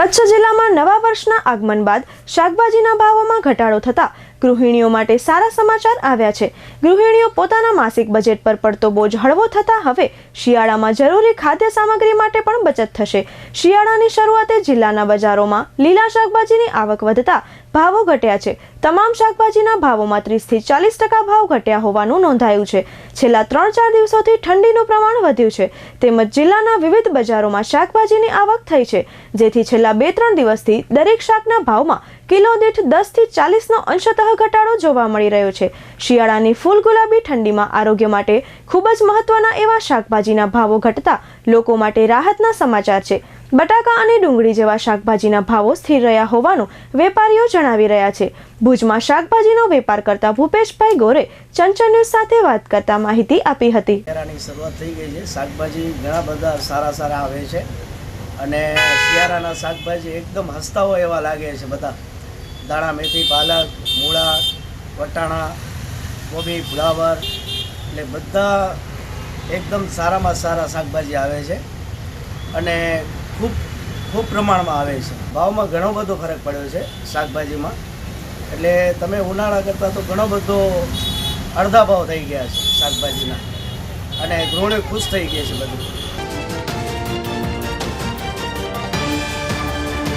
કચ્છ જિલ્લામાં નવા વર્ષના આગમન બાદ શાકભાજીના ભાવોમાં ઘટાડો થતાં ગૃહિણીઓ માટે સારા સમાચાર આવ્યા છે. ગૃહિણીઓ પોતાના માસિક બજેટ પર પડતો બોજ હળવો થતાં હવે શિયાળામાં જરૂરી ખાદ્ય સામગ્રી માટે પણ બચત થશે. શિયાળાની શરૂઆતે જિલ્લાના બજારોમાં લીલા શાકભાજીની આવક વધતા ભાવો ઘટ્યા છે. તમામ શાકભાજીના ભાવોમાં ત્રીસથી ચાલીસ ટકા ભાવ ઘટ્યા હોવાનું નોંધાયું છે. છેલ્લા ત્રણ ચાર દિવસોથી ઠંડીનું પ્રમાણ વધ્યું છે. તેમજ જિલ્લાના વિવિધ બજારોમાં શાકભાજીની આવક થઈ છે. જેથી છેલ્લા બે ત્રણ દિવસથી દરેક શાકના ભાવમાં કિલો દીઠ દસથી ચાલીસનો અંશતઃ ઘટાડો જોવા મળી રહ્યો છે. શિયાળાની ફૂલ ગુલાબી ઠંડીમાં આરોગ્ય માટે ખૂબ જ મહત્વના એવા શાકભાજીના ભાવો ઘટતા લોકો માટે રાહતના સમાચાર છે. બટાકા અને ડુંગળી જેવા શાકભાજીના ભાવો સ્થિર રહ્યા હોવાનું વેપારીઓ જણાવી રહ્યા છે. ભુજમાં શાકભાજીનો વેપાર કરતા ભૂપેશભાઈ ગોરે ચંચળ ન્યૂઝ સાથે વાત કરતા માહિતી આપી હતી. શરૂઆત થઈ ગઈ છે. શાકભાજી ઘણા બધા સારા સારા આવે છે. અને શિયાળાના શાકભાજી એકદમ હસતા હોય એવા લાગે છે બધા. દાણા, મેથી, પાલક, મૂળા, વટાણા, કોબી, ફ્લાવર એટલે બધા એકદમ સારામાં સારા શાકભાજી આવે છે અને ખૂબ ખૂબ પ્રમાણમાં આવે છે. ભાવમાં ઘણો બધો ફરક પડ્યો છે શાકભાજીમાં. એટલે તમે ઉનાળા કરતાં તો ઘણો બધો અડધા ભાવ થઈ ગયા છે શાકભાજીના. અને ગૃહિણી ખુશ થઈ ગઈ છે બધું.